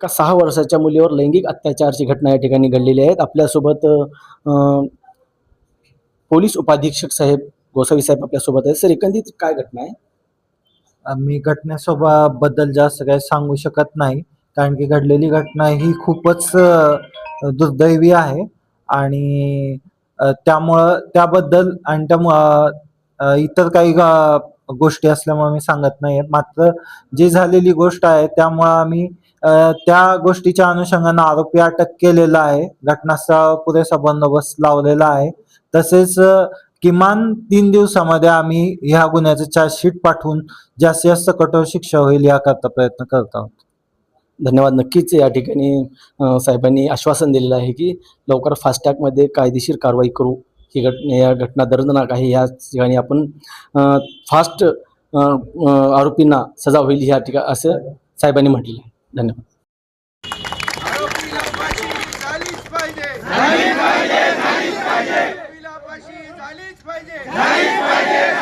का सहा वर्षाच्या मुलीवर लैंगिक अत्याचारची घटना या ठिकाणी घडलेली आहेत. आपल्यासोबत पोलीस उपाधीक्षक साहेब गोसावी साहेब आपल्यासोबत आहेत. सर एकंदरीत काय घटना आहे? मी घटनेसोबाबद्दल जास्त काही सांगू शकत नाही. कारण की घडलेली घटना ही खूपच दुर्दैवी आहे. आणि त्यामुळं त्याबद्दल आणि त्यामुळं इतर काही गोष्टी असल्यामुळे मी सांगत नाही. मात्र जी झालेली गोष्ट आहे त्यामुळं आम्ही त्या गोष्टीच्या अनुषंगानं आरोपी अटक केलेला आहे. घटनास्थळावर पुरेसा बंदोबस्त लावलेला आहे. तसेच किमान तीन दिवसामध्ये आम्ही ह्या गुन्ह्याचं चार्जशीट पाठवून जास्तीत जास्त कठोर शिक्षा होईल याकरता प्रयत्न करत आहोत. धन्यवाद. नक्कीच या ठिकाणी साहेबांनी आश्वासन दिलेलं आहे की लवकर फास्टॅगमध्ये कायदेशीर कारवाई करू. ही घटना या घटना दर्दनाक आहे. या ठिकाणी आपण फास्ट आरोपींना सजा होईल या ठिकाणी असं साहेबांनी म्हटलेलं आहे. धन्यवाद. झालीच पाहिजे.